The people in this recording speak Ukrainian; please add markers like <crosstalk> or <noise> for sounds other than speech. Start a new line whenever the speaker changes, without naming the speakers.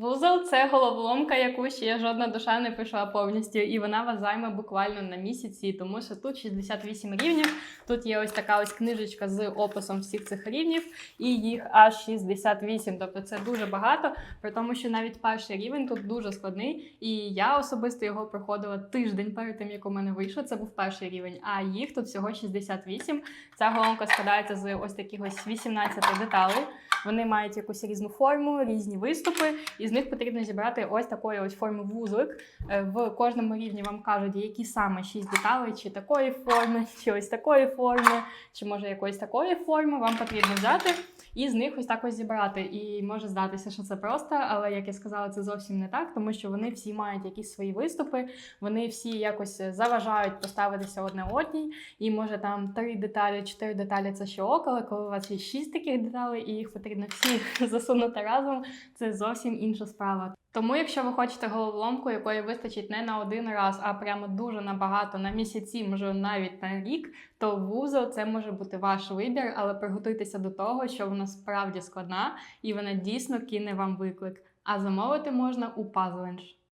Вузол це головоломка, яку ще жодна душа не пішла повністю, і вона вас займе буквально на місяці, тому що тут 68 рівнів. Тут є ось така ось книжечка з описом всіх цих рівнів, і їх аж 68. Тобто це дуже багато, при тому, що навіть перший рівень тут дуже складний. І я особисто його проходила тиждень перед тим, як у мене вийшло. Це був перший рівень, а їх тут всього 68. Ця головоломка складається з ось таких ось 18 деталей. Вони мають якусь різну форму, різні виступи, і з них потрібно зібрати ось такої ось форми вузлик. Е, В кожному рівні вам кажуть, які саме шість деталей, чи такої форми, чи ось такої форми, чи може якоїсь такої форми. Вам потрібно взяти і з них ось так ось зібрати. І може здатися, що це просто, але як я сказала, це зовсім не так, тому що вони всі мають якісь свої виступи, вони всі якось заважають поставитися одне одній. І може там три деталі, чотири деталі це ще около, коли у вас є шість таких деталей, і їх потрібно всі <laughs> засунути разом, це зовсім інша справа. Тому, якщо ви хочете головоломку, якої вистачить не на один раз, а прямо дуже набагато на місяці, може навіть на рік, то вузол це може бути ваш вибір, але приготуйтеся до того, що вона справді складна і вона дійсно кине вам виклик. А замовити можна у Puzzlench.